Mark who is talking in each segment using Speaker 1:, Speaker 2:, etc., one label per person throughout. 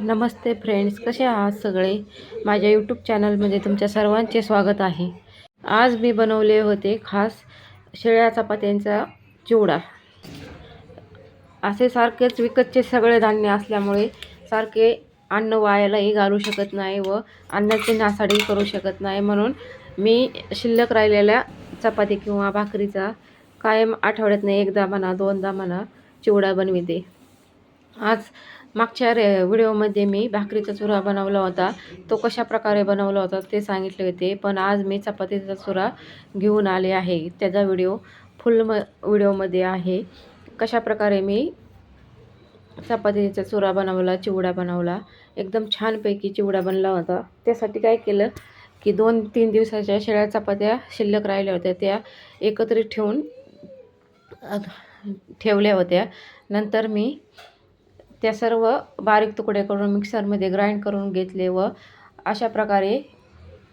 Speaker 1: नमस्ते friends कसे आहात सगळे? माझ्या यूट्यूब चॅनलमध्ये तुमच्या सर्वांचे स्वागत आहे. आज मी बनवले होते खास शेळ्या चपात्यांचा चिवडा. असे सारखेच विकतचे सगळे धान्य असल्यामुळे सारखे अन्न वायालाही घालू शकत नाही व अन्नाची नासाडी करू शकत नाही. म्हणून मी शिल्लक राहिलेल्या चपाती किंवा भाकरीचा कायम आठवड्यातनं एकदा म्हणा दोनदा म्हणा चिवडा बनविते. आज मागच्या रे व्हिडिओमध्ये मी भाकरीचा चुरा बनवला होता. तो कशा प्रकारे बनवला होता ते सांगितले होते पण आज मी चपातीचा चुरा घेऊन आले आहे. त्याचा व्हिडिओ फुल म व्हिडिओमध्ये आहे. कशा प्रकारे मी चपातीचा चुरा बनवला चिवडा बनवला एकदम छानपैकी चिवडा बनला होता. त्यासाठी काय केलं की दोन तीन दिवसाच्या शेळ्या चपात्या शिल्लक राहिल्या होत्या. त्या एकत्रित ठेवून ठेवल्या होत्या. नंतर मी त्या सर्व बारीक तुकडे करून मिक्सरमध्ये ग्राइंड करून घेतले व अशा प्रकारे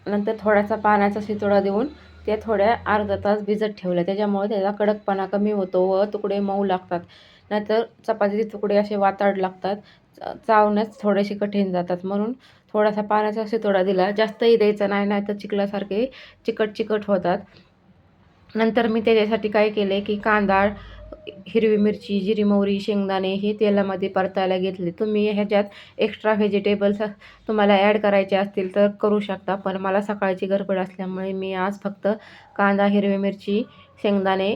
Speaker 1: नंतर थोडासा पाण्याचा शितोडा देऊन त्या थोड्या अर्धा तास भिजत ठेवल्या. त्याच्यामुळे त्याचा कडकपणा कमी होतो व तुकडे मऊ लागतात. नाहीतर चपातीचे तुकडे असे वाताड लागतात. च- चावण्यास थोडेसे कठीण जातात. म्हणून थोडासा पाण्याचा शितोडा दिला. जास्तही द्यायचा नाही नाहीतर चिखलासारखे चिकट चिकट होतात. नंतर मी त्याच्यासाठी काय केले की कांदा हिरवी मिरची जिरी मोहरी शेंगदाणे हे तेलामध्ये परतायला घेतले. तुम्ही ह्याच्यात एक्स्ट्रा व्हेजिटेबल्स तुम्हाला ॲड करायचे असतील तर करू शकता पण मला सकाळची गडबड असल्यामुळे मी आज फक्त कांदा हिरवी मिरची शेंगदाणे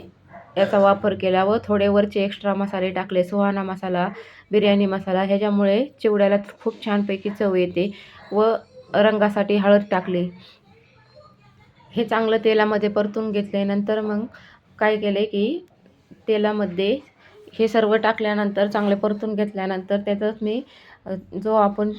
Speaker 1: याचा वापर केला व थोडे वरचे एक्स्ट्रा मसाले टाकले. सुहाना मसाला बिर्याणी मसाला ह्याच्यामुळे चिवड्याला खूप छानपैकी चव येते व रंगासाठी हळद टाकली. हे चांगलं तेलामध्ये परतून घेतले. नंतर मग काय केले की तेलामध्ये हे सर्व टाकल्यानंतर चांगले परतून घेतल्यानंतर त्याच्यात मी जो आपण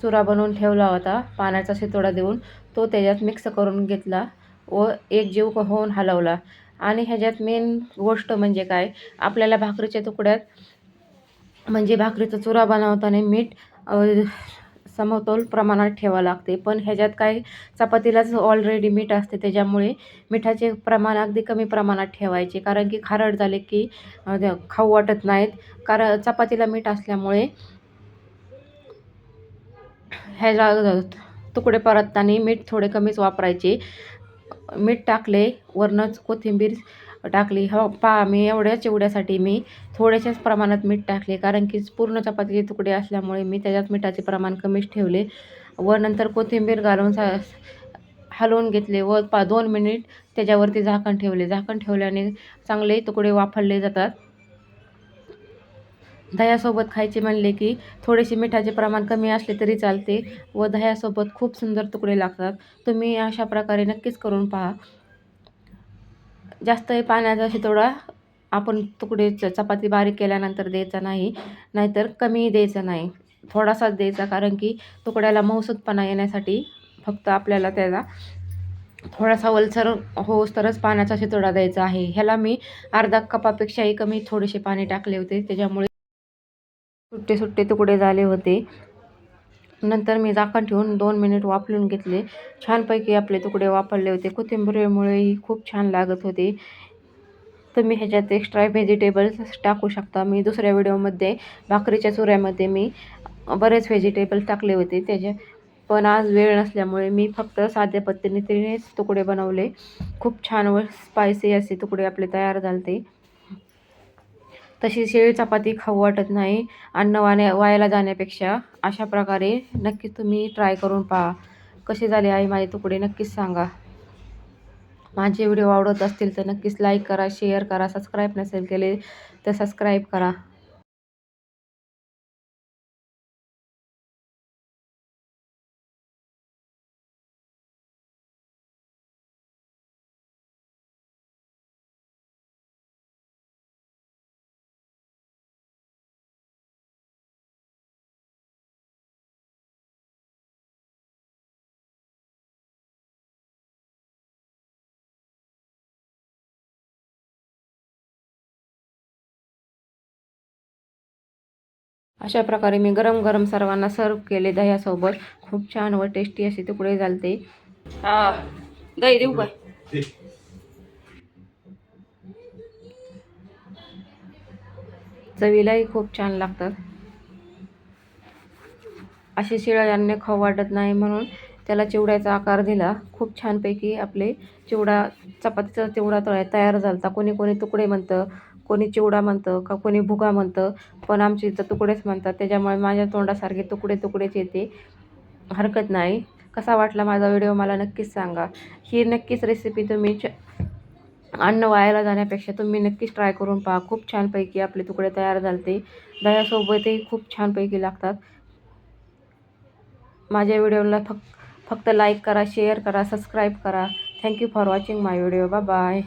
Speaker 1: चुरा बनवून ठेवला होता पाण्याचा शितोडा देऊन तो त्याच्यात मिक्स करून घेतला व एक जीव होऊन हलवला. आणि ह्याच्यात मेन गोष्ट म्हणजे काय? आपल्याला भाकरीच्या तुकड्यात म्हणजे भाकरीचा चुरा बनवताना मीठ समतोल प्रमाणात ठेवावं लागते. पण ह्याच्यात काय चपातीलाच ऑलरेडी मीठ असते त्याच्यामुळे मिठाचे प्रमाण अगदी कमी प्रमाणात ठेवायचे. कारण की खारट झाले की खाऊ वाटत नाहीत. कारण चपातीला मीठ असल्यामुळे ह्याला तुकडे परतताना मीठ थोडे कमीच वापरायचे. मीठ टाकले वरनंच कोथिंबीर टाकली. हो पा मी एवढ्या चिवड्यासाठी मी थोड्याशाच प्रमाणात मीठ टाकले. कारण की पूर्ण चपातीचे तुकडे असल्यामुळे मी त्याच्यात मिठाचे प्रमाण कमीच ठेवले व नंतर कोथिंबीर घालून सा हलवून घेतले व पा दोन मिनिट त्याच्यावरती झाकण ठेवले. झाकण ठेवल्याने चांगले तुकडे वाफळले जातात. दह्यासोबत खायचे म्हणले की थोडेसे मिठाचे प्रमाण कमी असले तरी चालते व दह्यासोबत खूप सुंदर तुकडे लागतात. तुम्ही अशा प्रकारे नक्कीच करून पहा. जास्त पाण्याचा शितोडा आपण तुकडे च- चपाती बारीक केल्यानंतर द्यायचा नाही. नाहीतर कमी द्यायचा नाही. थोडासाच द्यायचा कारण की तुकड्याला मऊसूतपणा येण्यासाठी फक्त आपल्याला त्याला थोडासा वलसर होस तरच पाण्याचा शितोडा द्यायचा आहे. ह्याला मी अर्धा कपापेक्षाही कमी थोडेसे पाणी टाकले होते. त्याच्यामुळे सुट्टे सुट्टे तुकडे झाले होते. नंतर मी झाकण ठेवून दोन मिनिट वाफलून घेतले. छानपैकी आपले तुकडे वापरले होते. कोथिंबीरमुळेही खूप छान लागत होते. तुम्ही ह्याच्यात एक्स्ट्रा व्हेजिटेबल्स टाकू शकता. मी दुसऱ्या व्हिडिओमध्ये भाकरीच्या चुऱ्यामध्ये मी बरेच व्हेजिटेबल्स टाकले होते. त्याच्या पण आज वेळ नसल्यामुळे मी फक्त साध्या पद्धतीनेच तुकडे बनवले. खूप छान व स्पायसी असे तुकडे आपले तयार झाले तशी शेळी चपाती खाऊ वाटत नाही. अन्न वाण्या वायाला जाण्यापेक्षा अशा प्रकारे नक्की तुम्ही ट्राय करून पहा. कसे झाले आहे माझे तुकडे नक्कीच सांगा. माझे व्हिडिओ आवडत असतील तर नक्कीच लाईक करा शेअर करा सबस्क्राईब नसेल केले तर सबस्क्राईब करा. अशा प्रकारे मी गरम गरम सर्वांना सर्व केले दह्यासोबत. खूप छान व टेस्टी असे तुकडे झालते. दही देऊ का? चवीलाही खूप छान लागतात. असे शिळे अन्न खाऊ वाटत नाही म्हणून त्याला चिवड्याचा आकार दिला. खूप छानपैकी आपले चिवडा चपातीचा चिवडा तयार झाला होता कोणी कोणी तुकडे म्हणतं कोणी चिवडा म्हणतं का कोणी भुगा म्हणतं पण आमच्या इथं तुकडेच म्हणतात. त्याच्यामुळे माझ्या तोंडासारखे तुकडे तुकडेच येते. हरकत नाही. कसा वाटला माझा व्हिडिओ मला नक्कीच सांगा. ही नक्कीच रेसिपी तुम्ही च अन्न वायाला जाण्यापेक्षा तुम्ही नक्कीच ट्राय करून पहा. खूप छानपैकी आपले तुकडे तयार झाले दह्यासोबतही खूप छानपैकी लागतात. माझ्या व्हिडिओला फक्त फक्त लाईक करा शेअर करा सबस्क्राईब करा. Thank you for watching my video बा बाय